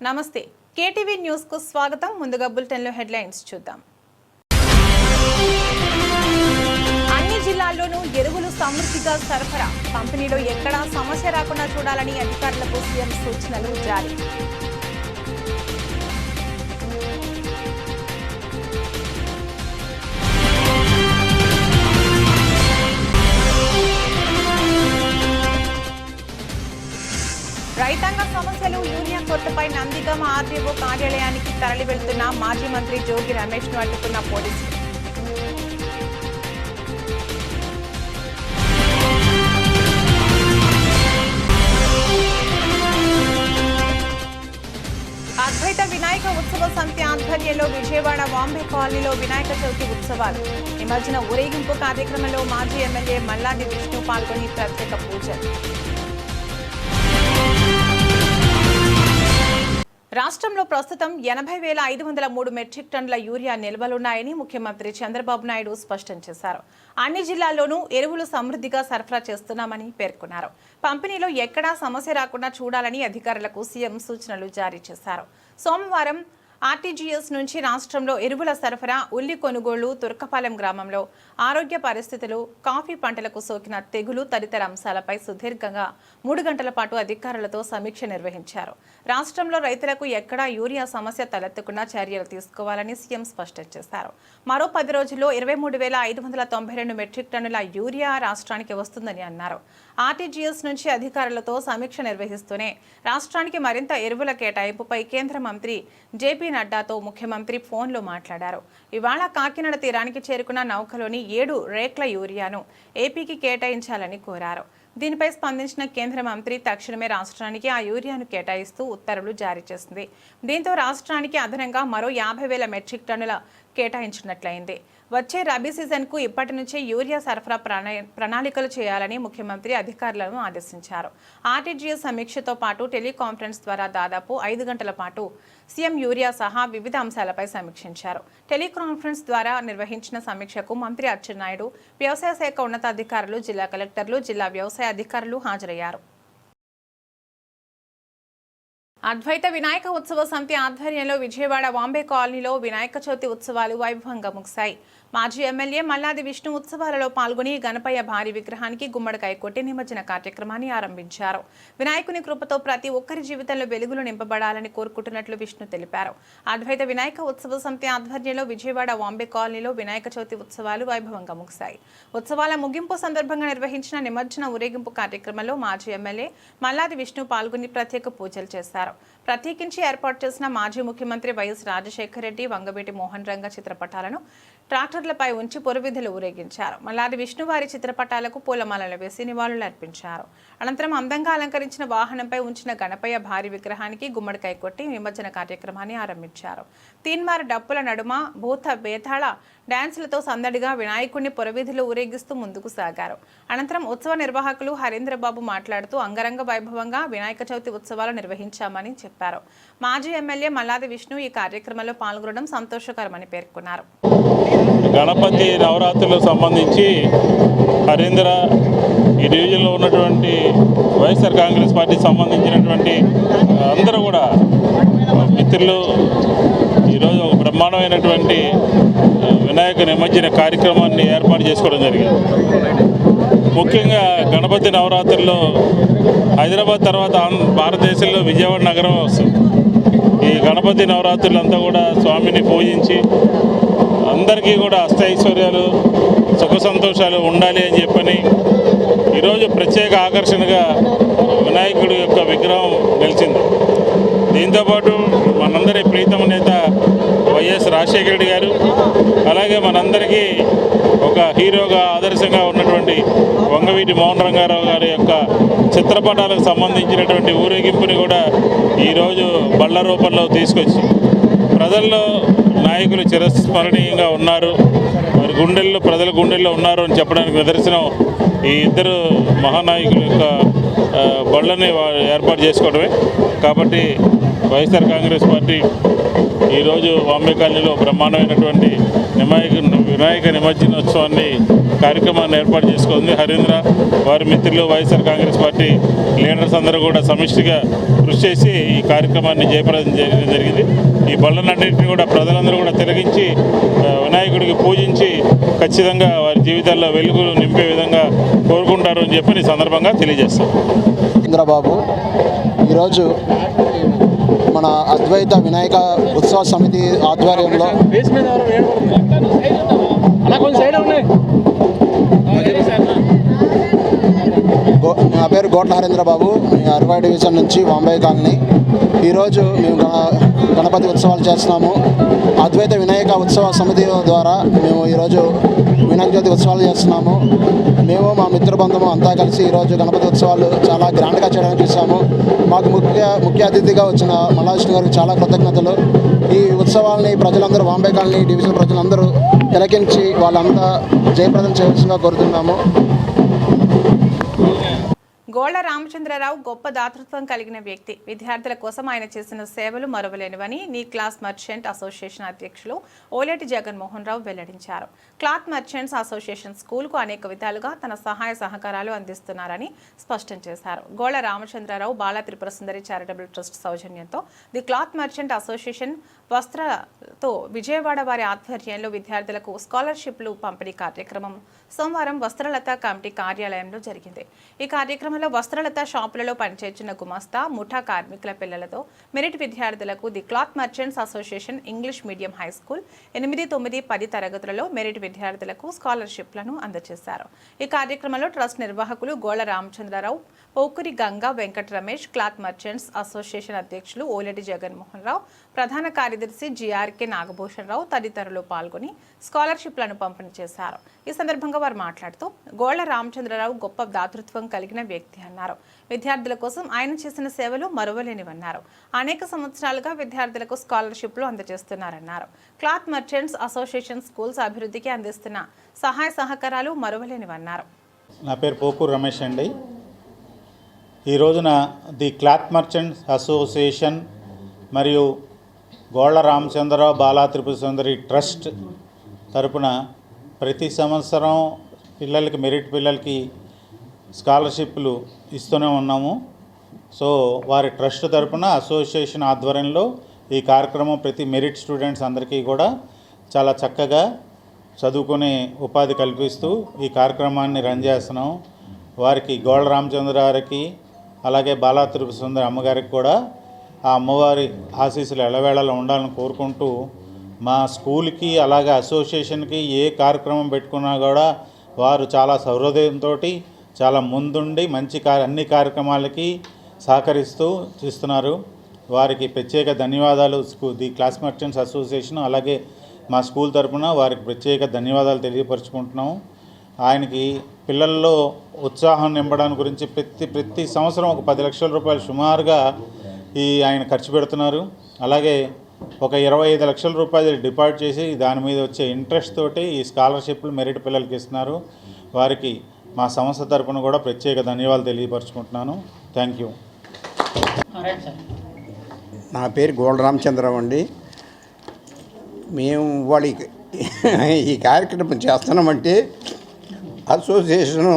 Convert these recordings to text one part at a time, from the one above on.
నమస్తే. కేటీవీ న్యూస్కు స్వాగతం. ముందుగా బులెటిన్లో హెడ్లైన్స్ చూద్దాం. అన్ని జిల్లాల్లోనూ ఎరువులు సమృద్ధిగా సరఫరా. పంపిణీలో ఎక్కడా సమస్య రాకుండా చూడాలని అధికారులకు సీఎం సూచనలు జారీ. రైతాంగ సమస్యలు యూనియన్ కోర్టుపై నందిగమ ఆర్డీఓ కార్యాలయానికి తరలి వెళ్తున్న మాజీ మంత్రి జోగి రమేష్ను అడ్డుకున్న పోలీసులు అద్వైత వినాయక ఉత్సవ సంఖ్య ఆధ్వర్యంలో విజయవాడ బాంబే కాలనీలో వినాయక చవితి ఉత్సవాలు. నిమజ్జన ఊరేగింపు కార్యక్రమంలో మాజీ ఎమ్మెల్యే మల్లాది విష్ణు పాల్గొని ప్రత్యేక పూజలు రాష్ట్రంలో ప్రస్తుతం ఎనభై వేల ఐదు వందల మూడు మెట్రిక్ టన్నుల యూరియా నిల్వలున్నాయని ముఖ్యమంత్రి చంద్రబాబు నాయుడు స్పష్టం చేశారు. అన్ని జిల్లాల్లోనూ ఎరువులు సమృద్ధిగా సరఫరా చేస్తున్నామని పేర్కొన్నారు. పంపిణీలో ఎక్కడా సమస్య రాకుండా చూడాలని అధికారులకు సీఎం సూచనలు జారీ చేశారు. సోమవారం ఆర్టీజీఎస్ నుంచి రాష్ట్రంలో ఎరువుల సరఫరా ఉల్లి కొనుగోళ్ళు తుర్కపాలెం గ్రామంలో ఆరోగ్య పరిస్థితులు కాఫీ పంటలకు సోకిన తెగులు తదితర అంశాలపై సుదీర్ఘంగా మూడు గంటల పాటు అధికారులతో సమీక్ష నిర్వహించారు. రాష్ట్రంలో రైతులకు ఎక్కడా యూరియా సమస్య తలెత్తకుండా చర్యలు తీసుకోవాలని సీఎం స్పష్టం చేశారు. మరో పది రోజుల్లో ఇరవై మూడు వేల ఐదు వందల తొంభై రెండు మెట్రిక్ టన్నుల యూరియా రాష్ట్రానికి వస్తుందని అన్నారు. ఆర్టీజీఎస్ నుంచి అధికారులతో సమీక్ష నిర్వహిస్తూనే రాష్ట్రానికి మరింత ఎరువుల కేటాయింపుపై కేంద్ర మంత్రి జేపీ నడ్డాతో ముఖ్యమంత్రి ఫోన్లో మాట్లాడారు. ఇవాళ కాకినాడ తీరానికి చేరుకున్న నౌకలోని ఏడు రేక్ల యూరియాను ఏపీకి కేటాయించాలని కోరారు. దీనిపై స్పందించిన కేంద్ర మంత్రి తక్షణమే రాష్ట్రానికి ఆ యూరియాను కేటాయిస్తూ ఉత్తర్వులు జారీ చేసింది. దీంతో రాష్ట్రానికి అదనంగా మరో యాభై వేల మెట్రిక్ టన్నుల కేటాయించినట్లయింది. వచ్చే రబీ సీజన్కు ఇప్పటి నుంచే యూరియా సరఫరా ప్రణాళికలు చేయాలని ముఖ్యమంత్రి అధికారులను ఆదేశించారు. ఆర్టీజీఎస్ సమీక్షతో పాటు టెలికాన్ఫరెన్స్ ద్వారా దాదాపు ఐదు గంటల పాటు సీఎం యూరియా సహా వివిధ అంశాలపై సమీక్షించారు. టెలికాన్ఫరెన్స్ ద్వారా నిర్వహించిన సమీక్షకు మంత్రి అచ్చెన్నాయుడు వ్యవసాయ శాఖ ఉన్నతాధికారులు జిల్లా కలెక్టర్లు జిల్లా వ్యవసాయ అధికారులు హాజరయ్యారు. అద్వైత వినాయక ఉత్సవ సమితి ఆధ్వర్యంలో విజయవాడ వాంబే కాలనీలో వినాయక చవితి ఉత్సవాలు వైభవంగా ముగిశాయి. మాజీ ఎమ్మెల్యే మల్లాది విష్ణు ఉత్సవాలలో పాల్గొని గణపయ్య భారీ విగ్రహానికి గుమ్మడికాయ కొట్టి నిమజ్జన కార్యక్రమాన్ని ఆరంభించారు. వినాయకుని కృపతో ప్రతి ఒక్కరి జీవితంలో వెలుగులు నింపబడాలని కోరుకుంటున్నట్లు విష్ణు తెలిపారు. అద్వైత వినాయక ఉత్సవ సమితి ఆధ్వర్యంలో విజయవాడ వాంబే కాలనీలో వినాయక చవితి ఉత్సవాలు వైభవంగా ముగిశాయి. ఉత్సవాల ముగింపు సందర్భంగా నిర్వహించిన నిమజ్జన ఊరేగింపు కార్యక్రమంలో మాజీ ఎమ్మెల్యే మల్లాది విష్ణు పాల్గొని ప్రత్యేక పూజలు చేశారు. ప్రత్యేకించి ఏర్పాటు చేసిన మాజీ ముఖ్యమంత్రి వైఎస్ రాజశేఖర రెడ్డి మోహన్ రంగ చిత్రపటాలను ట్రాక్టర్లపై ఉంచి పొరువిధులు ఊరేగించారు. మల్లాది విష్ణువారి చిత్రపటాలకు పూలమాలలు వేసి నివాళులు అర్పించారు. అనంతరం అందంగా అలంకరించిన వాహనంపై ఉంచిన గణపయ్య భారీ విగ్రహానికి గుమ్మడికాయ కొట్టి నిమజ్జన కార్యక్రమాన్ని ఆరంభించారు. తీన్మార్ డప్పుల నడుమ భూత బేతాళ డ్యాన్సులతో సందడిగా వినాయకుడిని పొరవీధిలో ఊరేగిస్తూ ముందుకు సాగారు. అనంతరం ఉత్సవ నిర్వాహకులు హరీంద్రబాబు మాట్లాడుతూ అంగరంగ వైభవంగా వినాయక చవితి ఉత్సవాలు నిర్వహించామని చెప్పారు. మాజీ ఎమ్మెల్యే మల్లాది విష్ణు ఈ కార్యక్రమంలో పాల్గొనడం సంతోషకరమని పేర్కొన్నారు. గణపతి నవరాత్రులకు సంబంధించి హరీంద్ర ఈ డివిజన్లో ఉన్నటువంటి వైఎస్ఆర్ కాంగ్రెస్ పార్టీకి సంబంధించినటువంటి అందరూ కూడా మిత్రులు ఈరోజు ఒక బ్రహ్మాండమైనటువంటి వినాయక నిమజ్జన కార్యక్రమాన్ని ఏర్పాటు చేసుకోవడం జరిగింది. ముఖ్యంగా గణపతి నవరాత్రుల్లో హైదరాబాద్ తర్వాత భారతదేశంలో విజయవాడ నగరం వస్తుంది. ఈ గణపతి నవరాత్రులంతా కూడా స్వామిని పూజించి అందరికీ కూడా అష్టైశ్వర్యాలు సుఖ సంతోషాలు ఉండాలి అని చెప్పని ఈరోజు ప్రత్యేక ఆకర్షణగా వినాయకుడి యొక్క విగ్రహం నిలిచింది. దీంతోపాటు మనందరి ప్రీతమ నేత వైఎస్ రాజశేఖర రెడ్డి గారు అలాగే మనందరికీ ఒక హీరోగా ఆదర్శంగా ఉన్నటువంటి వంగవీటి మోహన్ రంగారావు గారి యొక్క చిత్రపటాలకు సంబంధించినటువంటి ఊరేగింపుని కూడా ఈరోజు బళ్ళ రూపంలో తీసుకొచ్చి ప్రజల్లో నాయకులు చిరస్మరణీయంగా ఉన్నారు. వారి గుండెల్లో ప్రజల గుండెల్లో ఉన్నారు అని చెప్పడానికి నిదర్శనం ఈ ఇద్దరు మహానాయకుల యొక్క బళ్ళని ఏర్పాటు చేసుకోవడమే. కాబట్టి వైఎస్ఆర్ కాంగ్రెస్ పార్టీ ఈరోజు వాంబే కాలనీలో బ్రహ్మాండమైనటువంటి నిమాయక వినాయక నిమజ్జనోత్సవాన్ని కార్యక్రమాన్ని ఏర్పాటు చేసుకుంది. హరీంద్ర వారి మిత్రులు వైఎస్ఆర్ కాంగ్రెస్ పార్టీ లీడర్స్ అందరూ కూడా సమిష్టిగా కృషి చేసి ఈ కార్యక్రమాన్ని జయప్రదం చేయడం జరిగింది. ఈ బళ్ళనన్నింటినీ కూడా ప్రజలందరూ కూడా తిరగించి వినాయకుడికి పూజించి ఖచ్చితంగా వారి జీవితాల్లో వెలుగులు నింపే విధంగా కోరుకుంటారు అని చెప్పి ఈ సందర్భంగా తెలియజేస్తాం. చంద్రబాబు ఈరోజు మన అద్వైత వినాయక ఉత్సవ సమితి ఆధ్వర్యంలో నా పేరు గోట్ల హరేంద్ర బాబు అరవై డివిజన్ నుంచి బాంబే కాలనీ. ఈరోజు మేము గణ- గణపతి ఉత్సవాలు చేస్తున్నాము. అద్వైత వినాయక ఉత్సవ సమితి ద్వారా మేము ఈరోజు వినాయక చవితి ఉత్సవాలు చేస్తున్నాము. మేము మా మిత్ర బంధువు అంతా కలిసి ఈరోజు గణపతి ఉత్సవాలు చాలా గ్రాండ్గా చేయడానికి చూసాము మాకు ముఖ్య ముఖ్య అతిథిగా వచ్చిన మల్లావిష్ణు గారికి చాలా కృతజ్ఞతలు. ఈ ఉత్సవాల్ని ప్రజలందరూ బాంబే కాలనీ డివిజన్ ప్రజలందరూ తిలకించి వాళ్ళంతా జయప్రదం చేయవలసిందిగా కోరుతున్నాము. గోళ్ళ రామచంద్రరావు గొప్ప దాతృత్వం కలిగిన వ్యక్తి. విద్యార్థుల కోసం ఆయన చేసిన సేవలు మరువలేనివని నీ క్లాస్ మర్చెంట్ అసోసియేషన్ అధ్యక్షులు ఓలేటి జగన్మోహన్ రావు వెల్లడించారు. క్లాత్ మర్చెంట్స్ అసోసియేషన్ స్కూల్కు అనేక విధాలుగా తన సహాయ సహకారాలు అందిస్తున్నారని స్పష్టం చేశారు. గోళ్ళ రామచంద్రరావు బాల త్రిపుర సుందరి చారిటబుల్ ట్రస్ట్ సౌజన్యంతో ది క్లాత్ మర్చెంట్ అసోసియేషన్ వస్త్రతో విజయవాడ వారి ఆధ్వర్యంలో విద్యార్థులకు స్కాలర్షిప్లు పంపిణీ కార్యక్రమం సోమవారం వస్త్రలత కమిటీ కార్యాలయంలో జరిగింది. ఈ కార్యక్రమంలో వస్త్రలత షాపులలో పనిచేస్తున్న గుమాస్తా ముఠా కార్మికుల పిల్లలతో మెరిట్ విద్యార్థులకు the cloth merchants association English medium high school ఎనిమిది తొమ్మిది పది తరగతులలో మెరిట్ విద్యార్థులకు స్కాలర్షిప్లను అందజేశారు. ఈ కార్యక్రమంలో ట్రస్ట్ నిర్వాహకులు Golla Ramachandrarao Pokuri Ganga Venkata Ramesh cloth merchants association అధ్యక్షులు ఓలెడి జగన్మోహన్ రావు ప్రధాన కార్యదర్శి జీఆర్కే నాగభూషణ్ రావు తదితరులు పాల్గొని స్కాలర్షిప్లను పంపిణీ చేశారు. ఈ సందర్భంగా వారు మాట్లాడుతూ గోళ్ళ రామచంద్రరావు గొప్ప దాతృత్వం కలిగిన వ్యక్తి అన్నారు. విద్యార్థుల కోసం ఆయన చేసిన సేవలు మరువలేనివన్నారు. అనేక సంవత్సరాలుగా విద్యార్థులకు స్కాలర్షిప్లు అందజేస్తున్నారన్నారు. క్లాత్ మర్చెంట్స్ అసోసియేషన్ స్కూల్స్ అభివృద్ధికి అందిస్తున్న సహాయ సహకారాలు మరువలేనివన్నారు. నా పేరు పోకూరు రమేష్ అండి. ఈ రోజున ది క్లాత్ మర్చెంట్స్ అసోసియేషన్ మరియు గోళ్ళ రామచంద్రరావు బాలా త్రిపుర సుందరి ట్రస్ట్ తరపున ప్రతి సంవత్సరం పిల్లలకి మెరిట్ పిల్లలకి స్కాలర్షిప్లు ఇస్తూనే ఉన్నాము. సో వారి ట్రస్ట్ తరపున అసోసియేషన్ ఆధ్వర్యంలో ఈ కార్యక్రమం ప్రతి మెరిట్ స్టూడెంట్స్ అందరికీ కూడా చాలా చక్కగా చదువుకునే ఉపాధి కల్పిస్తూ ఈ కార్యక్రమాన్ని రన్ చేస్తున్నాం. వారికి గోళ్ళ రామచంద్ర గారికి అలాగే బాలా తిరుపతి సుందరి అమ్మగారికి కూడా ఆ అమ్మవారి ఆశీస్సులు ఎలవేళలా ఉండాలని కోరుకుంటూ మా స్కూల్కి అలాగే అసోసియేషన్కి ఏ కార్యక్రమం పెట్టుకున్నా కూడా వారు చాలా సౌహృదయంతో చాలా ముందుండి మంచి కార్య అన్ని కార్యక్రమాలకి సహకరిస్తూ చేస్తున్నారు. వారికి ప్రత్యేక ధన్యవాదాలు. స్కూ ది క్లాస్ మర్చెంట్స్ అసోసియేషన్ అలాగే మా స్కూల్ తరఫున వారికి ప్రత్యేక ధన్యవాదాలు తెలియపరుచుకుంటున్నాము. ఆయనకి పిల్లల్లో ఉత్సాహం నింపడానికి గురించి ప్రతి ప్రతి సంవత్సరం ఒక పది లక్షల రూపాయలు సుమారుగా ఈ ఆయన ఖర్చు పెడుతున్నారు. అలాగే ఒక ఇరవై ఐదు లక్షల రూపాయలు డిపాజిట్ చేసి దాని మీద వచ్చే ఇంట్రెస్ట్ తోటి ఈ స్కాలర్షిప్లు మెరిట్ పిల్లలకి ఇస్తున్నారు. వారికి మా సంస్థ తరపున కూడా ప్రత్యేక ధన్యవాదాలు తెలియపరుచుకుంటున్నాను. Thank you. నా పేరు గోల్డ్ రామచంద్రరావు అండి. మేము వాళ్ళ ఈ కార్యక్రమం చేస్తున్నామంటే అసోసియేషను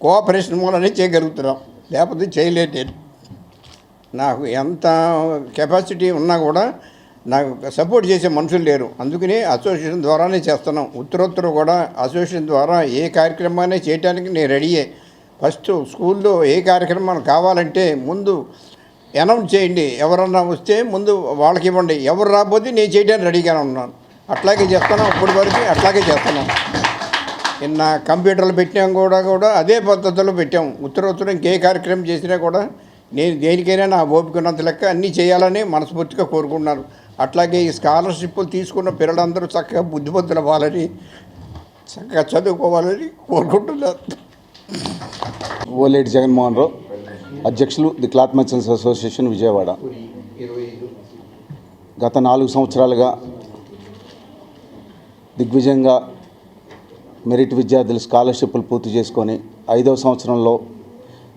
కోఆపరేషన్ మూలనే చేయగలుగుతున్నాం. లేకపోతే చేయలేదు నాకు ఎంత కెపాసిటీ ఉన్నా కూడా నాకు సపోర్ట్ చేసే మనుషులు లేరు. అందుకని అసోసియేషన్ ద్వారానే చేస్తున్నాం. ఉత్తరోత్తర కూడా అసోసియేషన్ ద్వారా ఏ కార్యక్రమాన్ని చేయడానికి నేను రెడీయే ఫస్ట్ స్కూల్లో ఏ కార్యక్రమం కావాలంటే ముందు అనౌన్స్ చేయండి. ఎవరన్నా వస్తే ముందు వాళ్ళకి ఇవ్వండి. ఎవరు రాకపోతే నేను చేయడానికి రెడీగానే ఉన్నాను. అట్లాగే చేస్తున్నాం. ఇప్పటి వరకు అట్లాగే చేస్తున్నాం. నిన్న కంప్యూటర్లు పెట్టాం కూడా కూడా అదే పద్ధతిలో పెట్టాం. ఉత్తరోత్తరం ఇంకే కార్యక్రమం చేసినా కూడా నేను దేనికైనా నా ఓపిక ఉన్నంత లెక్క అన్నీ చేయాలని మనస్ఫూర్తిగా కోరుకుంటున్నాను. అట్లాగే ఈ స్కాలర్షిప్లు తీసుకున్న పిల్లలందరూ చక్కగా బుద్ధిమంతులు అవ్వాలని చక్కగా చదువుకోవాలని కోరుకుంటున్నారు ఓలేటి జగన్మోహన్ రావు అధ్యక్షులు the cloth merchants association Vijayawada. గత నాలుగు సంవత్సరాలుగా దిగ్విజయంగా మెరిట్ విద్యార్థులు స్కాలర్షిప్లు పూర్తి చేసుకొని ఐదవ సంవత్సరంలో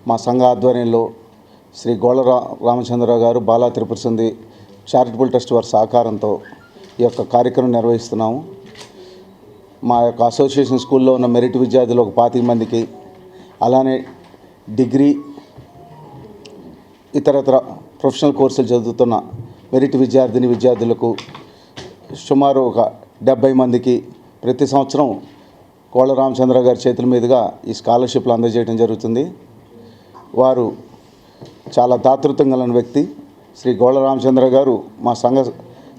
మా సంఘ ఆధ్వర్యంలో శ్రీ గోళ రామచంద్రరావు గారు బాలా తిరుపతి సంధి చారిటబుల్ ట్రస్ట్ వారి సహకారంతో ఈ యొక్క కార్యక్రమం నిర్వహిస్తున్నాము. మా యొక్క అసోసియేషన్ స్కూల్లో ఉన్న మెరిట్ విద్యార్థులు ఒక పాతిక మందికి అలానే డిగ్రీ ఇతరతర ప్రొఫెషనల్ కోర్సులు చదువుతున్న మెరిట్ విద్యార్థిని విద్యార్థులకు సుమారు ఒక డెబ్బై మందికి ప్రతి సంవత్సరం కోళ్ళ రామచంద్ర గారి చేతుల మీదుగా ఈ స్కాలర్షిప్లు అందజేయడం జరుగుతుంది. వారు చాలా దాతృత్వం కలిగిన వ్యక్తి. శ్రీ గోళ రామచంద్ర గారు మా సంఘ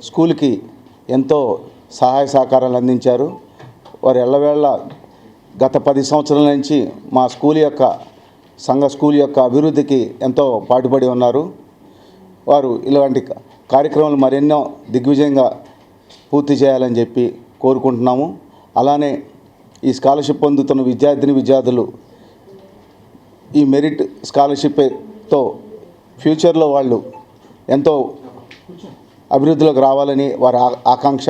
స్కూల్కి ఎంతో సహాయ సహకారాలు అందించారు. వారు ఎల్లవేళ గత పది సంవత్సరాల నుంచి మా స్కూల్ యొక్క సంఘ స్కూల్ యొక్క అభివృద్ధికి ఎంతో పాటుపడి ఉన్నారు. వారు ఇలాంటి కార్యక్రమాలు మరెన్నో దిగ్విజయంగా పూర్తి చేయాలని చెప్పి కోరుకుంటున్నాము. అలానే ఈ స్కాలర్షిప్ పొందుతున్న విద్యార్థిని విద్యార్థులు ఈ మెరిట్ స్కాలర్షిప్ తో ఫ్యూచర్లో వాళ్ళు ఎంతో అభివృద్ధిలోకి రావాలని వారి ఆ- ఆకాంక్ష.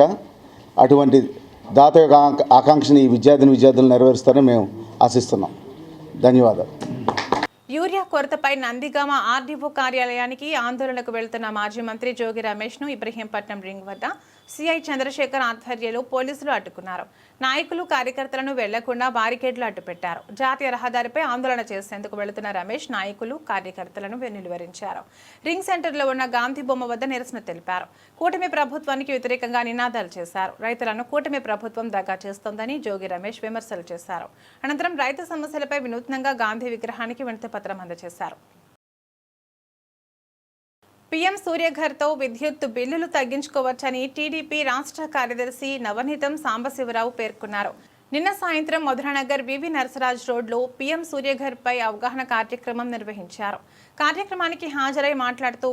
అటువంటి దాత యొక్క ఆకాంక్షని ఈ విద్యార్థిని విద్యార్థులు నెరవేరుస్తారని మేము ఆశిస్తున్నాం. ధన్యవాదాలు. యూరియా కొరతపై నందిగామ ఆర్డీఓ కార్యాలయానికి ఆందోళనకు వెళ్తున్న మాజీ మంత్రి జోగి రమేష్ను ఇబ్రహీంపట్నం రింగ్ వద్ద సిఐ చంద్రశేఖర్ ఆధ్వర్యంలో పోలీసులు అడ్డుకున్నారు. నాయకులు కార్యకర్తలను వెళ్ళకుండా బారికేడ్లు అడ్డుపెట్టారు. జాతీయ రహదారిపై ఆందోళన చేసేందుకు వెళుతున్న రమేష్ నాయకులు కార్యకర్తలను నిలువరించారు. రింగ్ సెంటర్లో ఉన్న గాంధీ బొమ్మ వద్ద నిరసన తెలిపారు. కూటమి ప్రభుత్వానికి వ్యతిరేకంగా నినాదాలు చేశారు. రైతులను కూటమి ప్రభుత్వం దగా చేస్తోందని జోగి రమేష్ విమర్శలు చేశారు. అనంతరం రైతు సమస్యలపై వినూత్నంగా గాంధీ విగ్రహానికి వినతి పత్రం అందజేశారు. పీఎం సూర్యఘర్తో విద్యుత్ బిల్లులు తగ్గించుకోవచ్చని టీడీపీ రాష్ట్ర కార్యదర్శి నవనీతం సాంబశివరావు పేర్కొన్నారు. నిన్న సాయంత్రం మధురానగర్ వివి నరసరాజ్ రోడ్లో పీఎం సూర్యఘర్పై అవగాహన కార్యక్రమం నిర్వహించారు. కార్యక్రమానికి హాజరై మాట్లాడుతూ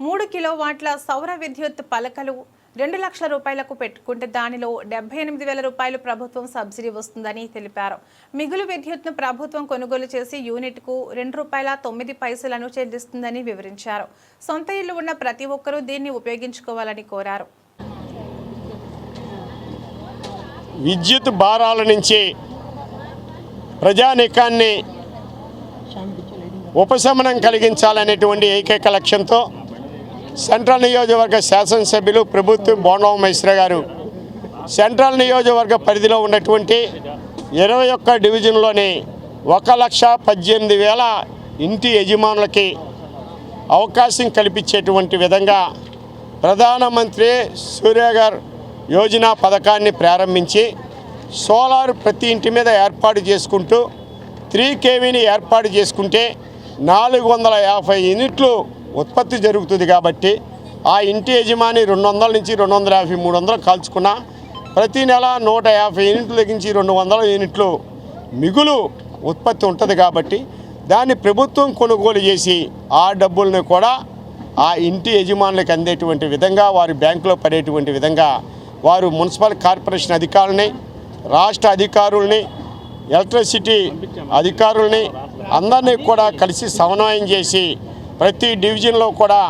మూడు కిలోవాట్ల సౌర విద్యుత్ పలకలు రెండు లక్షల రూపాయలకు పెట్టుకుంటే దానిలో డెబ్బై ఎనిమిది వేల రూపాయలు ప్రభుత్వం సబ్సిడీ వస్తుందని తెలిపారు. మిగులు విద్యుత్ను ప్రభుత్వం కొనుగోలు చేసి యూనిట్కు రెండు రూపాయల తొమ్మిది పైసలను చెల్లిస్తుందని వివరించారు. సొంత ఇల్లు ఉన్న ప్రతి ఒక్కరూ దీన్ని ఉపయోగించుకోవాలని కోరారు. విద్యుత్ భారాల నుంచి ప్రజానీకాన్ని ఉపశమనం కలిగించాలనేటువంటి ఏకైక లక్ష్యంతో సెంట్రల్ నియోజకవర్గ శాసనసభ్యులు ప్రభుత్వం బోండవ మైశ్ర గారు. సెంట్రల్ నియోజకవర్గ పరిధిలో ఉన్నటువంటి ఇరవై ఒక్క డివిజన్లోని ఒక లక్ష పద్దెనిమిది వేల ఇంటి యజమానులకి అవకాశం కల్పించేటువంటి విధంగా ప్రధానమంత్రి సూర్యగర్ యోజన పథకాన్ని ప్రారంభించి సోలార్ ప్రతి ఇంటి మీద ఏర్పాటు చేసుకుంటూ త్రీ కేవీని ఏర్పాటు చేసుకుంటే నాలుగు వందల యాభై యూనిట్లు ఉత్పత్తి జరుగుతుంది కాబట్టి ఆ ఇంటి యజమాని రెండు వందల నుంచి రెండు వందల యాభై మూడు వందలు కాల్చుకున్న ప్రతి నెల నూట యాభై యూనిట్ల నుంచి రెండు వందల యూనిట్లు మిగులు ఉత్పత్తి ఉంటుంది కాబట్టి దాన్ని ప్రభుత్వం కొనుగోలు చేసి ఆ డబ్బుల్ని కూడా ఆ ఇంటి యజమానులకు అందేటువంటి విధంగా వారి బ్యాంకులో పడేటువంటి విధంగా వారు మున్సిపల్ కార్పొరేషన్ అధికారులని రాష్ట్ర అధికారుల్ని ఎలక్ట్రిసిటీ అధికారుల్ని అందరినీ కూడా కలిసి సమన్వయం చేసి ప్రతి డివిజన్లో కూడా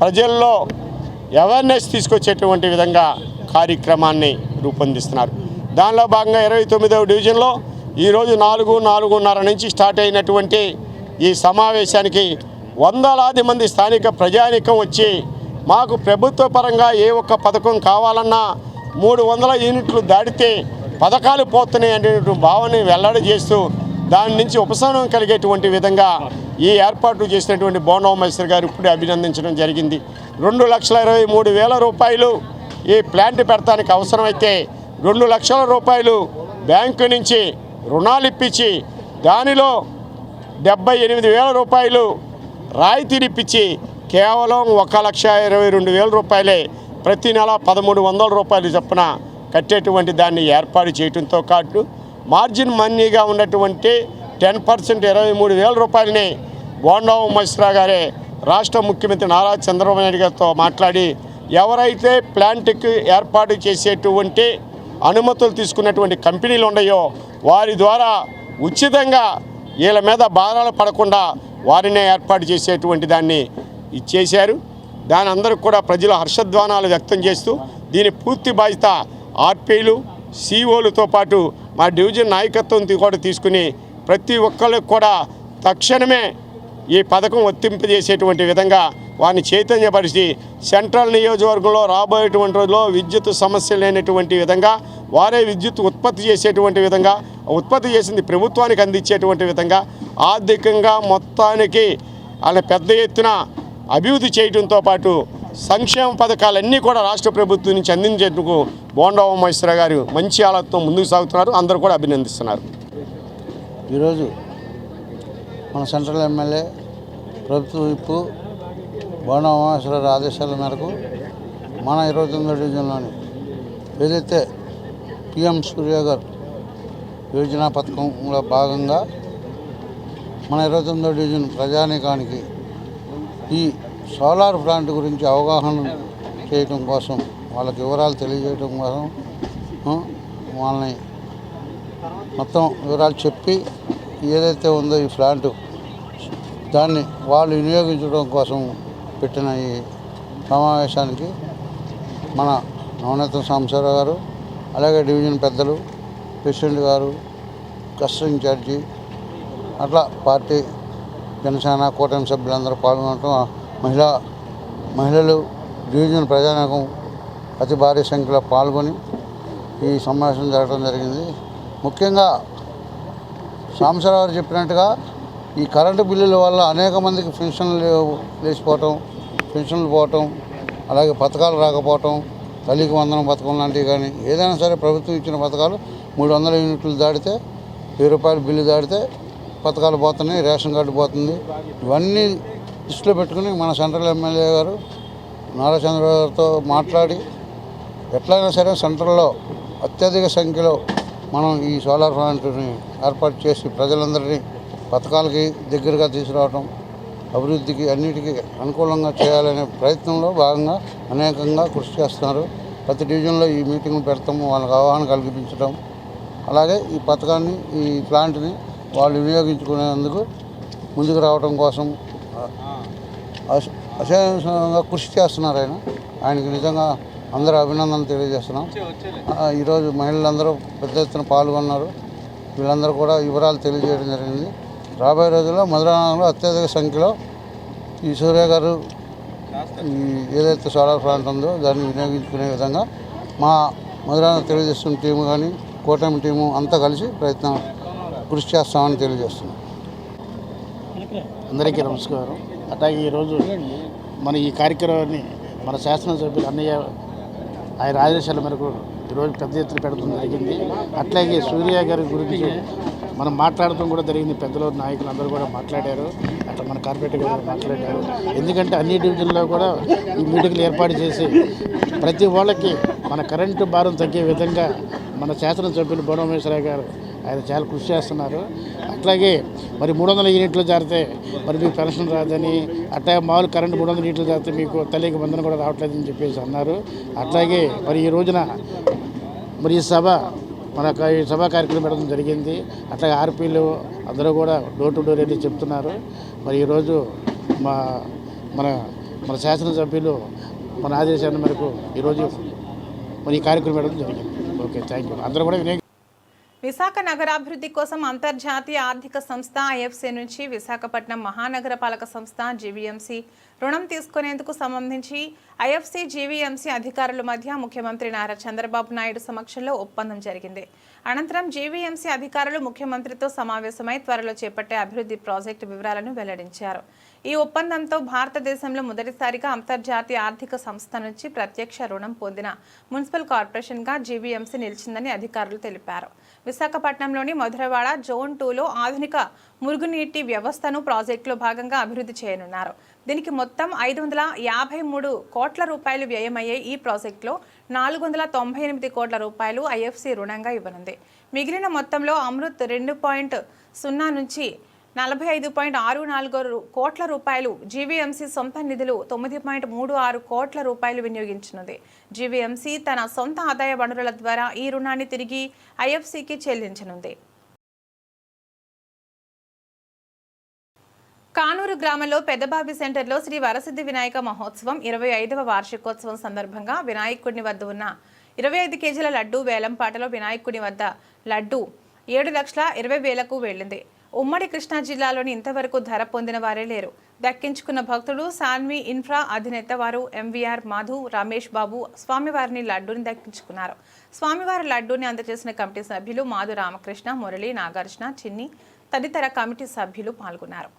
ప్రజల్లో అవేర్నెస్ తీసుకొచ్చేటువంటి విధంగా కార్యక్రమాన్ని రూపొందిస్తున్నారు. దానిలో భాగంగా ఇరవై తొమ్మిదవ డివిజన్లో ఈరోజు నాలుగు నాలుగున్నర నుంచి స్టార్ట్ అయినటువంటి ఈ సమావేశానికి వందలాది మంది స్థానిక ప్రజానికం వచ్చి మాకు ప్రభుత్వ పరంగా ఏ ఒక్క పథకం కావాలన్నా మూడు వందల యూనిట్లు దాటితే పథకాలు పోతున్నాయి అనేటువంటి భావన వెల్లడి చేస్తూ దాని నుంచి ఉపశమనం కలిగేటువంటి విధంగా ఈ ఏర్పాట్లు చేసినటువంటి బోనవ మైసర్ గారు ఇప్పుడే అభినందించడం జరిగింది. రెండు లక్షల ఇరవై మూడు వేల రూపాయలు ఈ ప్లాంట్ పెడతానికి అవసరమైతే రెండు లక్షల రూపాయలు బ్యాంకు నుంచి రుణాలు ఇప్పించి దానిలో డెబ్బై ఎనిమిది వేల రూపాయలు రాయితీనిప్పించి కేవలం ఒక లక్ష ఇరవై రెండు వేల రూపాయలే ప్రతి నెల పదమూడు వందల రూపాయలు చొప్పున కట్టేటువంటి దాన్ని ఏర్పాటు చేయడంతో పాటు మార్జిన్ మనీగా ఉన్నటువంటి టెన్ పర్సెంట్ ఇరవై మూడు వేల రూపాయలని బోండావు మస్రా గారే రాష్ట్ర ముఖ్యమంత్రి నారా చంద్రబాబు నాయుడు గారితో మాట్లాడి ఎవరైతే ప్లాంట్కి ఏర్పాటు చేసేటువంటి అనుమతులు తీసుకున్నటువంటి కంపెనీలు ఉన్నాయో వారి ద్వారా ఉచితంగా వీళ్ళ మీద భారాలు పడకుండా వారినే ఏర్పాటు చేసేటువంటి దాన్ని ఇది చేశారు. దాని అందరికి కూడా ప్రజలు హర్షధ్వానాలు వ్యక్తం చేస్తూ దీని పూర్తి బాధ్యత ఆర్పీలు సీఓలతో పాటు మా డివిజన్ నాయకత్వం కూడా తీసుకుని ప్రతి ఒక్కరికి కూడా తక్షణమే ఈ పథకం వర్తింపజేసేటువంటి విధంగా వారిని చైతన్యపరిచి సెంట్రల్ నియోజకవర్గంలో రాబోయేటువంటి రోజుల్లో విద్యుత్ సమస్య లేనటువంటి విధంగా వారే విద్యుత్ ఉత్పత్తి చేసేటువంటి విధంగా ఉత్పత్తి చేసింది ప్రభుత్వానికి అందించేటువంటి విధంగా ఆర్థికంగా మొత్తానికి వాళ్ళ పెద్ద ఎత్తున అభివృద్ధి చేయడంతో పాటు సంక్షేమ పథకాలన్నీ కూడా రాష్ట్ర ప్రభుత్వం నుంచి అందించేందుకు బోండా ఉమేశ్వర గారు మంచి ఆలోచనతో ముందుకు సాగుతున్నారు. అందరూ కూడా అభినందిస్తున్నారు. ఈరోజు మన సెంట్రల్ ఎమ్మెల్యే ప్రభుత్వ విప్పు బోండా ఉమాశ్వరరావు ఆదేశాల మేరకు మన ఇరవై తొమ్మిదో డివిజన్లోని ఏదైతే పిఎం సూర్య గారు యోజన పథకంలో భాగంగా మన ఇరవై తొమ్మిదో డివిజన్ ప్రజానీకానికి ఈ సోలార్ ప్లాంట్ గురించి అవగాహన చేయటం కోసం వాళ్ళకి వివరాలు తెలియజేయడం కోసం వాళ్ళని మొత్తం వివరాలు చెప్పి ఏదైతే ఉందో ఈ ప్లాంట్ దాన్ని వాళ్ళు వినియోగించడం కోసం పెట్టిన ఈ సమావేశానికి మన నవనీతం సాంబశివరావు గారు అలాగే డివిజన్ పెద్దలు ప్రెసిడెంట్ గారు కస్టర్ ఇన్ఛార్జి అట్లా పార్టీ జనసేన కూటమి సభ్యులందరూ పాల్గొనడం మహిళా మహిళలు డివిజన్ ప్రజానీకం అతి భారీ సంఖ్యలో పాల్గొని ఈ సమావేశం జరగడం జరిగింది. ముఖ్యంగా సాంసరావు గారు చెప్పినట్టుగా ఈ కరెంటు బిల్లుల వల్ల అనేక మందికి పెన్షన్లు లేవు- లేచిపోవటం పెన్షన్లు పోవటం అలాగే పథకాలు రాకపోవటం తల్లికి వందనం పథకం లాంటివి కానీ ఏదైనా సరే ప్రభుత్వం ఇచ్చిన పథకాలు మూడు వందల యూనిట్లు దాటితే వెయ్యి రూపాయలు బిల్లు దాటితే పథకాలు పోతున్నాయి రేషన్ కార్డు పోతుంది. ఇవన్నీ దృష్టిలో పెట్టుకుని మన సెంట్రల్ ఎమ్మెల్యే గారు నారా చంద్రబాబు గారితో మాట్లాడి ఎట్లయినా సరే సెంట్రల్లో అత్యధిక సంఖ్యలో మనం ఈ సోలార్ ప్లాంట్ని ఏర్పాటు చేసి ప్రజలందరినీ పథకాలకి దగ్గరగా తీసుకురావడం అభివృద్ధికి అన్నిటికీ అనుకూలంగా చేయాలనే ప్రయత్నంలో భాగంగా అనేకంగా కృషి చేస్తున్నారు. ప్రతి డివిజన్లో ఈ మీటింగ్ పెడతాము వాళ్ళకి అవగాహన కల్పించడం అలాగే ఈ పథకాన్ని ఈ ప్లాంట్ని వాళ్ళు వినియోగించుకునేందుకు ముందుకు రావడం కోసం అశేషంగా కృషి చేస్తున్నారు ఆయన. ఆయనకి నిజంగా అందరూ అభినందనలు తెలియజేస్తున్నాం. ఈరోజు మహిళలందరూ పెద్ద ఎత్తున పాల్గొన్నారు. వీళ్ళందరూ కూడా వివరాలు తెలియజేయడం జరిగింది. రాబోయే రోజుల్లో మధురానంలో అత్యధిక సంఖ్యలో ఈ సూర్య గారు ఈ ఏదైతే సోలార్ ప్లాంట్ ఉందో దాన్ని వినియోగించుకునే విధంగా మా మధురాన తెలుగుదేశం టీము కానీ కూటమి టీము అంతా కలిసి ప్రయత్నం కృషి చేస్తామని తెలియజేస్తున్నాం. అందరికీ నమస్కారం. అట్లాగే ఈరోజు మన ఈ కార్యక్రమాన్ని మన శాసనసభ్యులు అన్నయ్య ఆయన ఆదేశాల మేరకు ఈరోజు పెద్ద ఎత్తున పెట్టడం జరిగింది. అట్లాగే సూర్య గారి గురించి మనం మాట్లాడటం కూడా జరిగింది. పెద్దలు నాయకులు అందరూ కూడా మాట్లాడారు. అట్లా మన కార్పొరేటర్ గారు మాట్లాడారు. ఎందుకంటే అన్ని డివిజన్లో కూడా ఈ మీటింగ్లు ఏర్పాటు చేసి ప్రతి వాళ్ళకి మన కరెంటు భారం తగ్గే విధంగా మన శాసనసభ్యులు భువనేశ్వరరావు గారు ఆయన చాలా కృషి చేస్తున్నారు. అట్లాగే మరి మూడు వందల యూనిట్లు జారితే మరి మీకు పెన్షన్ రాదని అట్లాగే మామూలు కరెంటు మూడు వందల యూనిట్లు జారితే మీకు తల్లికి బంధన కూడా రావట్లేదని చెప్పేసి అన్నారు. అట్లాగే మరి ఈ రోజున మరి ఈ సభ మన ఈ సభా కార్యక్రమం పెట్టడం జరిగింది. అట్లాగే ఆర్పీలు అందరూ కూడా డోర్ టు డోర్ వెళ్ళి చెప్తున్నారు. మరి ఈరోజు మా మన మన శాసనసభ్యులు మన ఆదేశాన్ని మేరకు ఈరోజు మరి ఈ కార్యక్రమం పెట్టడం జరిగింది. ఓకే థ్యాంక్ యూ అందరూ కూడా విశాఖ నగరాభివృద్ధి కోసం అంతర్జాతీయ ఆర్థిక సంస్థ ఐఎఫ్సీ నుంచి విశాఖపట్నం మహానగరపాలక సంస్థ జీవీఎంసీ రుణం తీసుకునేందుకు సంబంధించి ఐఎఫ్సీ జీవీఎంసీ అధికారుల మధ్య ముఖ్యమంత్రి నారా చంద్రబాబు నాయుడు సమక్షంలో ఒప్పందం జరిగింది. అనంతరం జీవీఎంసీ అధికారులు ముఖ్యమంత్రితో సమావేశమై త్వరలో చేపట్టే అభివృద్ధి ప్రాజెక్టు వివరాలను వెల్లడించారు. ఈ ఒప్పందంతో భారతదేశంలో మొదటిసారిగా అంతర్జాతీయ ఆర్థిక సంస్థ నుంచి ప్రత్యక్ష రుణం పొందిన మున్సిపల్ కార్పొరేషన్గా జీవీఎంసీ నిలిచిందని అధికారులు తెలిపారు. విశాఖపట్నంలోని మధురవాడ జోన్ టూలో ఆధునిక మురుగునీటి వ్యవస్థను ప్రాజెక్టులో భాగంగా అభివృద్ధి చేయనున్నారు. దీనికి మొత్తం ఐదు వందల యాభై మూడు కోట్ల రూపాయలు వ్యయమయ్యే ఈ ప్రాజెక్టులో నాలుగు వందల తొంభై ఎనిమిది కోట్ల రూపాయలు ఐఎఫ్సి రుణంగా ఇవ్వనుంది. మిగిలిన మొత్తంలో అమృత్ రెండు పాయింట్ సున్నా నుంచి నలభై ఐదు పాయింట్ ఆరు నాలుగు కోట్ల రూపాయలు జీవీఎంసీ సొంత నిధులు తొమ్మిది పాయింట్ మూడు ఆరు కోట్ల రూపాయలు వినియోగించినది. జీవీఎంసీ తన సొంత ఆదాయ వనరుల ద్వారా ఈ రుణాన్ని తిరిగి ఐఎఫ్సికి చెల్లించనుంది. కానూరు గ్రామంలో పెద్దబాబి సెంటర్లో శ్రీ వరసిద్ధి వినాయక మహోత్సవం ఇరవై ఐదవ వార్షికోత్సవం సందర్భంగా వినాయకుడిని వద్ద ఉన్న ఇరవై ఐదు కేజీల లడ్డు వేలంపాటలో వినాయకుడి వద్ద లడ్డు ఏడు లక్షల ఇరవై వేలకు వెళ్ళింది. ఉమ్మడి కృష్ణా జిల్లాలోని ఇంతవరకు ధర పొందిన వారే లేరు. దక్కించుకున్న భక్తుడు సాన్వి ఇన్ఫ్రా అధినేత వారు ఎంవీఆర్ మాధు రమేష్ బాబు స్వామివారిని లడ్డూని దక్కించుకున్నారు. స్వామివారి లడ్డూని అందజేసిన కమిటీ సభ్యులు మాధు రామకృష్ణ మురళి నాగార్జున చిన్ని తదితర కమిటీ సభ్యులు పాల్గొన్నారు.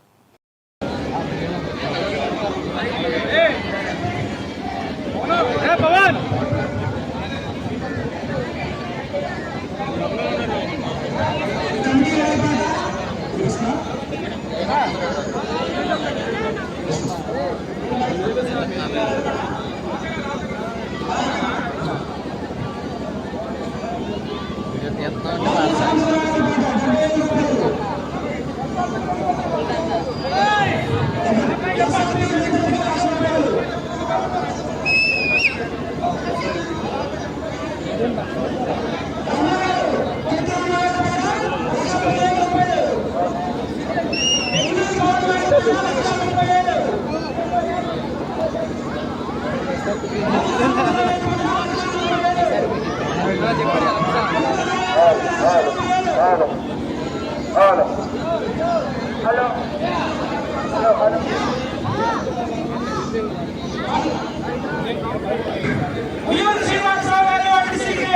ఉయ్యూరు శ్రీనివాసరావు గారు ఆర్టీసీకి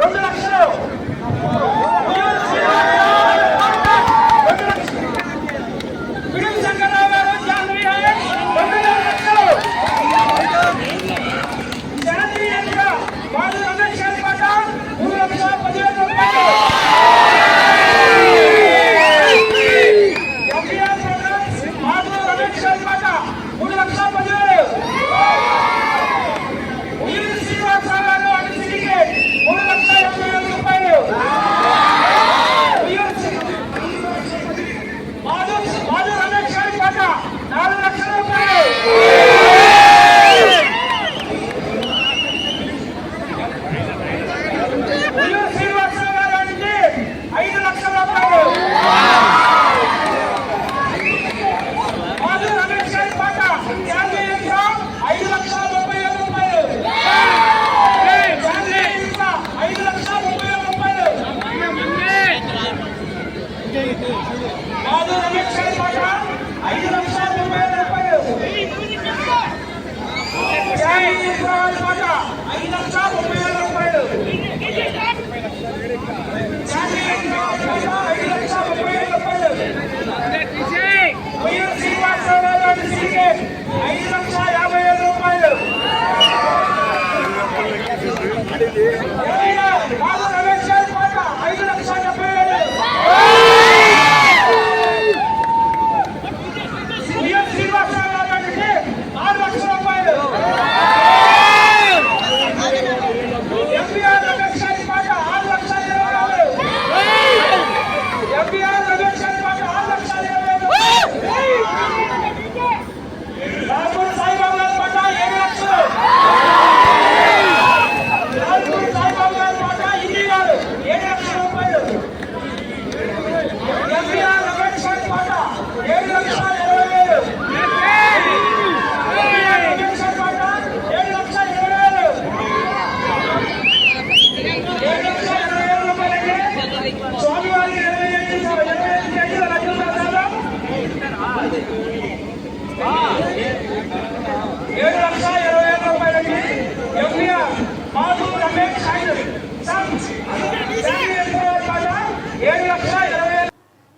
రెండు లక్షలు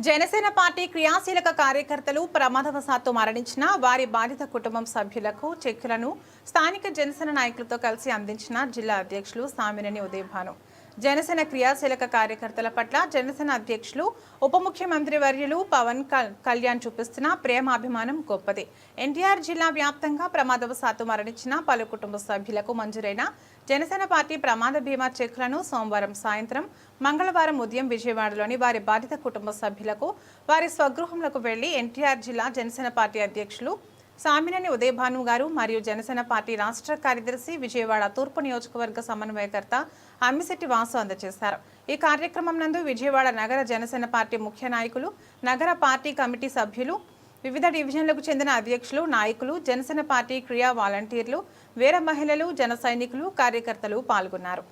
జనసేన పార్టీ క్రియాశీలక కార్యకర్తలు ప్రమాదవశాత్తు మరణించిన వారి బాధిత కుటుంబం సభ్యులకు చెక్కులను స్థానిక జనసేన నాయకులతో కలిసి అందించిన జిల్లా అధ్యక్షులు సామినేని ఉదయభాను. జనసేన క్రియాశీలక కార్యకర్తల పట్ల జనసేన అధ్యక్షులు ఉప ముఖ్యమంత్రి వర్యులు పవన్ కల్- కళ్యాణ్ చూపిస్తున్న ప్రేమాభిమానం గొప్పది. ఎన్టీఆర్ జిల్లా వ్యాప్తంగా ప్రమాదవశాత్తు మరణించిన పలు కుటుంబ సభ్యులకు మంజూరైన జనసేన పార్టీ ప్రమాద బీమా చెక్లను సోమవారం సాయంత్రం మంగళవారం ఉదయం విజయవాడలోని వారి బాధిత కుటుంబ సభ్యులకు వారి స్వగృహంలోకి వెళ్ళి ఎన్టీఆర్ జిల్లా జనసేన పార్టీ అధ్యక్షులు సామినేని ఉదయభాను గారు మరియు జనసేన పార్టీ రాష్ట్ర కార్యదర్శి విజయవాడ తూర్పు నియోజకవర్గ సమన్వయకర్త అమ్మిశెట్టి వాసు అందజేశారు. ఈ కార్యక్రమం నందు విజయవాడ నగర జనసేన పార్టీ ముఖ్య నాయకులు నగర పార్టీ కమిటీ సభ్యులు వివిధ డివిజన్లకు చెందిన అధ్యక్షులు నాయకులు జనసేన పార్టీ క్రియా వాలంటీర్లు వీర మహిళలు జన సైనికులు కార్యకర్తలు పాల్గొన్నారు.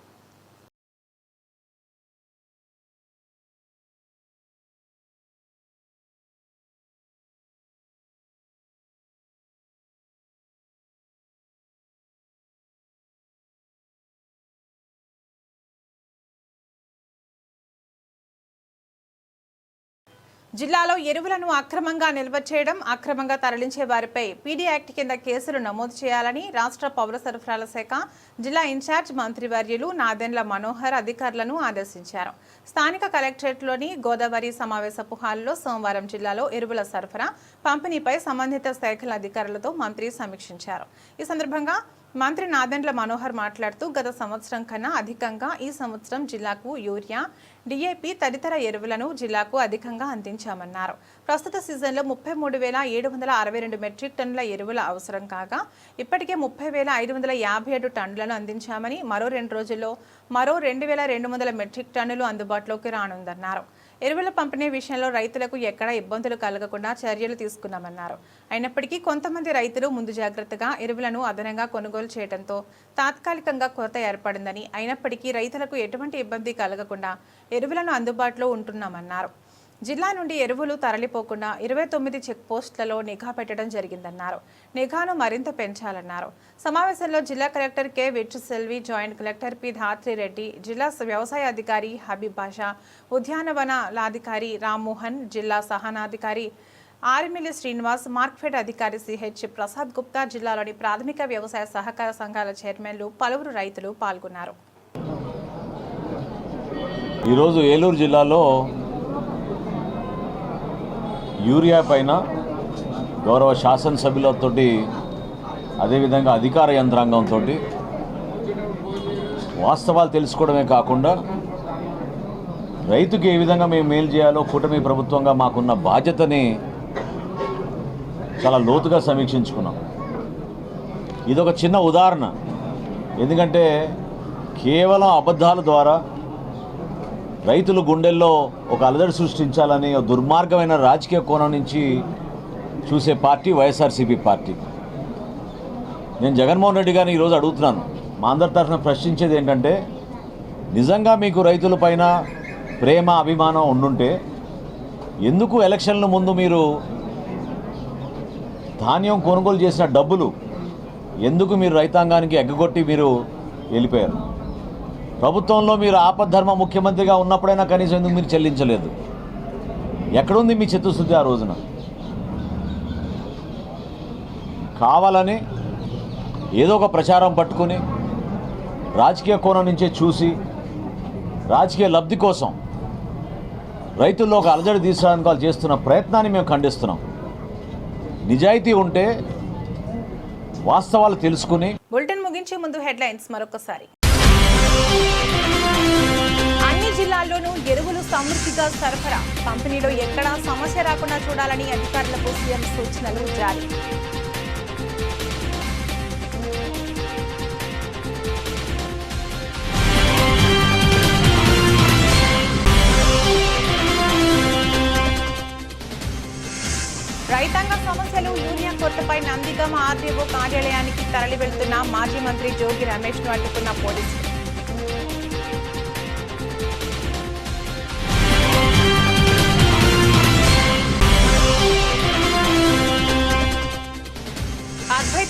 జిల్లాలో ఎరువులను అక్రమంగా నిల్వ చేయడం అక్రమంగా తరలించే వారిపై పీడీ యాక్ట్ కింద కేసులు నమోదు చేయాలని రాష్ట్ర పౌర సరఫరాల శాఖ జిల్లా ఇన్ఛార్జ్ మంత్రివర్యులు నాదెండ్ల మనోహర్ అధికారులను ఆదేశించారు. స్థానిక కలెక్టరేట్లోని గోదావరి సమావేశపు హాల్లో సోమవారం జిల్లాలో ఎరువుల సరఫరా పంపిణీపై సంబంధిత శాఖల అధికారులతో మంత్రి సమీక్షించారు. ఈ సందర్భంగా మంత్రి నాదెండ్ల మనోహర్ మాట్లాడుతూ గత సంవత్సరం కన్నా అధికంగా ఈ సంవత్సరం జిల్లాకు యూరియా డిఏపి తదితర ఎరువులను జిల్లాకు అధికంగా అందించామన్నారు. ప్రస్తుత సీజన్లో ముప్పై మూడు వేల ఏడు వందల అరవై రెండు మెట్రిక్ టన్నుల ఎరువుల అవసరం కాగా ఇప్పటికే ముప్పై వేల ఐదు వందల యాభై ఏడు టన్నులను అందించామని మరో రెండు రోజుల్లో మరో రెండు వేల రెండు వందల మెట్రిక్ టన్నులు అందుబాటులోకి రానుందన్నారు. ఎరువుల పంపిణీ విషయంలో రైతులకు ఎక్కడ ఇబ్బందులు కలగకుండా చర్యలు తీసుకున్నామన్నారు అయినప్పటికీ కొంతమంది రైతులు ముందు జాగ్రత్తగా ఎరువులను అదనంగా కొనుగోలు చేయడంతో తాత్కాలికంగా కొరత ఏర్పడిందని అయినప్పటికీ రైతులకు ఎటువంటి ఇబ్బంది కలగకుండా ఎరువులను అందుబాటులో ఉంటున్నామన్నారు. జిల్లా నుండి ఎరువులు తరలిపోకుండా ఇరవై తొమ్మిది చెక్ పోస్టులలో నిఘా పెట్టడం జరిగిందన్నారు. నిఘాను మరింత పెంచాలన్నారు. సమావేశంలో జిల్లా collector K. Selvi joint collector P. Dhatri Reddy జిల్లా వ్యవసాయ అధికారి హబీబ్ బాషా ఉద్యానవనాలాధికారి రామ్మోహన్ జిల్లా సహనాధికారి ఆర్మిలి శ్రీనివాస్ మార్క్ఫెడ్ అధికారి సిహెచ్ ప్రసాద్ గుప్తా జిల్లాలోని ప్రాథమిక వ్యవసాయ సహకార సంఘాల చైర్మన్లు పలువురు రైతులు పాల్గొన్నారు. ఈరోజు ఏలూరు జిల్లాలో యూరియా పైన గౌరవ శాసనసభ్యులతో అదేవిధంగా అధికార యంత్రాంగంతో వాస్తవాలు తెలుసుకోవడమే కాకుండా రైతుకి ఏ విధంగా మేము మేలు చేయాలో కూటమి ప్రభుత్వంగా మాకున్న బాధ్యతని చాలా లోతుగా సమీక్షించుకున్నాం. ఇదొక చిన్న ఉదాహరణ. ఎందుకంటే కేవలం అబద్ధాల ద్వారా రైతుల గుండెల్లో ఒక అలజడి సృష్టించాలని దుర్మార్గమైన రాజకీయ కోణం నుంచి చూసే పార్టీ వైఎస్ఆర్సీపీ పార్టీ. నేను జగన్మోహన్ రెడ్డి గారిని ఈరోజు అడుగుతున్నాను. మా అందరి తరఫున ప్రశ్నించేది ఏంటంటే నిజంగా మీకు రైతుల పైన ప్రేమ అభిమానం ఉండుంటే ఎందుకు ఎలక్షన్ల ముందు మీరు ధాన్యం కొనుగోలు చేసిన డబ్బులు ఎందుకు మీరు రైతాంగానికి ఎగ్గగొట్టి మీరు వెళ్ళిపోయారు? ప్రభుత్వంలో మీరు ఆపద్ధర్మ ముఖ్యమంత్రిగా ఉన్నప్పుడైనా కనీసం ఎందుకు మీరు చెల్లించలేదు? ఎక్కడుంది మీ చిత్తశుద్ధి ఆ రోజున? కావాలని ఏదో ఒక ప్రచారం పట్టుకుని రాజకీయ కోణం నుంచే చూసి రాజకీయ లబ్ధి కోసం రైతుల్లో ఒక అలజడి తీసుకురావడానికి వాళ్ళు చేస్తున్న ప్రయత్నాన్ని మేము ఖండిస్తున్నాం. నిజాయితీ ఉంటే వాస్తవాలు తెలుసుకుని బులెటిన్ ముగించే ముందు హెడ్లైన్స్ మరొకసారి. జిల్లాల్లోనూ ఎరువులు సమృద్ధిగా సరఫరా. పంపిణీలో ఎక్కడా సమస్య రాకుండా చూడాలని అధికారులకు సీఎం సూచనలు జారీ. రైతాంగ సమస్యలు యూనియన్ కొరతపై నందిగమ ఆర్డీఓ కార్యాలయానికి తరలి వెళ్తున్న మాజీ మంత్రి జోగి రమేష్ను అడ్డుకున్న పోలీసులు.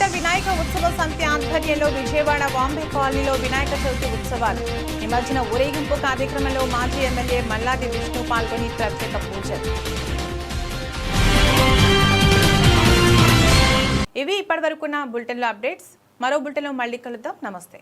అద్వైత వినాయక ఉత్సవ సమితి ఆధ్వర్యంలో విజయవాడ బాంబే కాలనీలో వినాయక చవితి ఉత్సవాలు. నిమజ్జన ఊరేగింపు కార్యక్రమంలో మాజీ ఎమ్మెల్యే మల్లాది విష్ణు పాల్గొని ప్రత్యేక పూజలు. ఇవి ఇప్పటివరకున్న బులెటిన్లో అప్డేట్స్. మరో బులెటిన్లో మళ్ళీ కలుద్దాం. నమస్తే.